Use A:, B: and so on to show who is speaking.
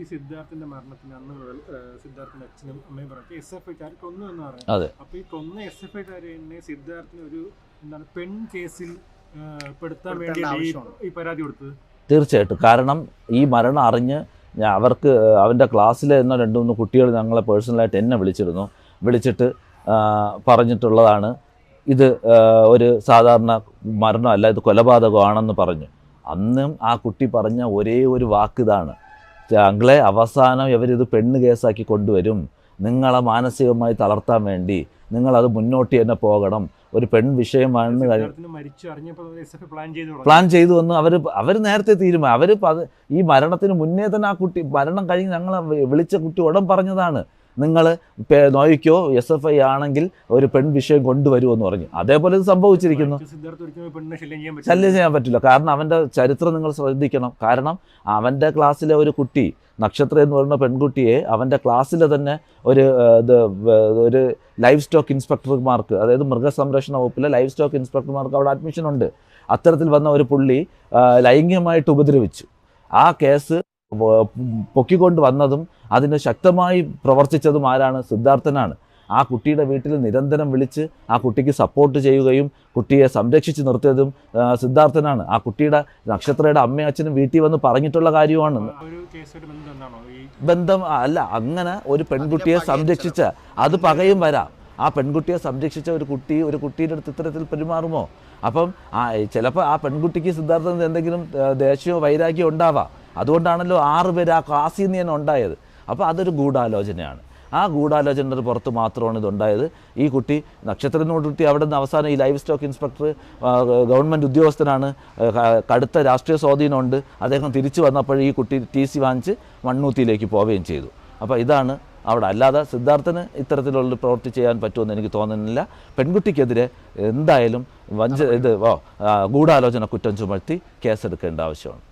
A: ഈ സിദ്ധാർത്ഥിന്റെ മരണത്തിന് അന്ന് മുതൽ സിദ്ധാർത്ഥിന്റെ അച്ഛനും അമ്മയും പറഞ്ഞു. എസ് എഫ് ഐക്കാർ കൊന്നു എന്ന് പറഞ്ഞു. അപ്പൊ ഈ കൊന്ന എസ് എഫ് ഐക്കാരെ തന്നെ സിദ്ധാർത്ഥിന് ഒരു എന്താണ് പെൺ കേസിൽ പെടുത്താൻ വേണ്ടി ഈ ഈ പരാതി കൊടുത്തത്?
B: തീർച്ചയായിട്ടും. കാരണം ഈ മരണം അറിഞ്ഞ് ഞാൻ അവർക്ക് അവന്റെ ക്ലാസ്സിലെ എന്നോ രണ്ട് മൂന്ന് കുട്ടികൾ ഞങ്ങളെ പേഴ്സണലായിട്ട് എന്നെ വിളിച്ചിരുന്നു. വിളിച്ചിട്ട് പറഞ്ഞിട്ടുള്ളതാണ്. ഇത് ഒരു സാധാരണ മരണമല്ല ഇത് കൊലപാതകമാണെന്ന് പറഞ്ഞു. അന്നും ആ കുട്ടി പറഞ്ഞ ഒരേ ഒരു വാക്ക് ഇതാണ്. ഞങ്ങളെ അവസാനം ഇവരിത് പെണ്ണ് കേസാക്കി കൊണ്ടുവരും. നിങ്ങളെ മാനസികമായി തളർത്താൻ വേണ്ടി. നിങ്ങളത് മുന്നോട്ട് തന്നെ പോകണം. ഒരു പെൺ വിഷയമാണെന്ന് കഴി
A: മരിച്ചു. അറിഞ്ഞപ്പോൾ എസ് പ്ലാൻ ചെയ്ത് തുടങ്ങി.
B: പ്ലാൻ ചെയ്തു വന്ന് അവർ അവർ നേരത്തെ തീരുമാനം അവർ ഈ മരണത്തിന് മുന്നേ തന്നെ ആ കുട്ടി മരണം കഴിഞ്ഞ് ഞങ്ങളെ വിളിച്ച കുട്ടി ഉടൻ പറഞ്ഞതാണ്. നിങ്ങൾ നോയിക്കോ എസ് എഫ് ഐ ആണെങ്കിൽ ഒരു പെൺ വിഷയം കൊണ്ടുവരുമെന്ന് പറഞ്ഞു. അതേപോലെ ഇത് സംഭവിച്ചിരിക്കുന്നു.
A: ശല്യം ചെയ്യാൻ പറ്റില്ല.
B: കാരണം അവന്റെ ചരിത്രം നിങ്ങൾ ശ്രദ്ധിക്കണം. കാരണം അവന്റെ ക്ലാസ്സിലെ ഒരു കുട്ടി നക്ഷത്ര എന്ന് പറയുന്ന പെൺകുട്ടിയെ അവന്റെ ക്ലാസ്സിലെ തന്നെ ഒരു ഇത് ഒരു ലൈഫ് സ്റ്റോക്ക് ഇൻസ്പെക്ടർമാർക്ക് അതായത് മൃഗസംരക്ഷണ വകുപ്പിലെ ലൈഫ് സ്റ്റോക്ക് ഇൻസ്പെക്ടർമാർക്ക് അവിടെ അഡ്മിഷൻ ഉണ്ട്. അത്തരത്തിൽ വന്ന ഒരു പുള്ളി ലൈംഗികമായിട്ട് ഉപദ്രവിച്ചു. ആ കേസ് പൊക്കിക്കൊണ്ട് വന്നതും അതിന് ശക്തമായി പ്രവർത്തിച്ചതും ആരാണ്? സിദ്ധാർത്ഥനാണ്. ആ കുട്ടിയുടെ വീട്ടിൽ നിരന്തരം വിളിച്ച് ആ കുട്ടിക്ക് സപ്പോർട്ട് ചെയ്യുകയും കുട്ടിയെ സംരക്ഷിച്ച് നിർത്തിയതും സിദ്ധാർത്ഥനാണ്. ആ കുട്ടിയുടെ നക്ഷത്രയുടെ അമ്മയും അച്ഛനും വീട്ടിൽ വന്ന് പറഞ്ഞിട്ടുള്ള കാര്യമാണ്.
A: ബന്ധം
B: അല്ല അങ്ങനെ ഒരു പെൺകുട്ടിയെ സംരക്ഷിച്ച അത് പകയും വരാം. ആ പെൺകുട്ടിയെ സംരക്ഷിച്ച ഒരു കുട്ടി ഒരു കുട്ടിയുടെ അടുത്ത് ഇത്തരത്തിൽ പെരുമാറുമോ? അപ്പം ആ ചിലപ്പോൾ ആ പെൺകുട്ടിക്ക് സിദ്ധാർത്ഥത്തിന് എന്തെങ്കിലും ദേഷ്യമോ വൈരാഗ്യമോ ഉണ്ടാവാം. അതുകൊണ്ടാണല്ലോ ആറ് പേര് ആ ക്ലാസ്സിൽ നിന്ന് തന്നെ ഉണ്ടായത്. അപ്പോൾ അതൊരു ഗൂഢാലോചനയാണ്. ആ ഗൂഢാലോചനയുടെ പുറത്ത് മാത്രമാണ് ഇതുണ്ടായത്. ഈ കുട്ടി നക്ഷത്രത്തിനോട് കുട്ടി അവിടെ നിന്ന് അവസാനം ഈ ലൈഫ് സ്റ്റോക്ക് ഇൻസ്പെക്ടർ ഗവൺമെന്റ് ഉദ്യോഗസ്ഥനാണ്. കടുത്ത രാഷ്ട്രീയ സ്വാധീനമുണ്ട്. അദ്ദേഹം തിരിച്ചു വന്നപ്പോൾ ഈ കുട്ടി ടി സി വാങ്ങിച്ച് മണ്ണൂത്തിയിലേക്ക് പോവുകയും ചെയ്തു. അപ്പോൾ ഇതാണ് അവിടെ. അല്ലാതെ സിദ്ധാർത്ഥന് ഇത്തരത്തിലുള്ള പ്രവൃത്തി ചെയ്യാൻ പറ്റുമെന്ന് എനിക്ക് തോന്നുന്നില്ല. പെൺകുട്ടിക്കെതിരെ എന്തായാലും വഞ്ച ഇത് ഗൂഢാലോചന കുറ്റം ചുമത്തി കേസെടുക്കേണ്ട ആവശ്യമാണ്.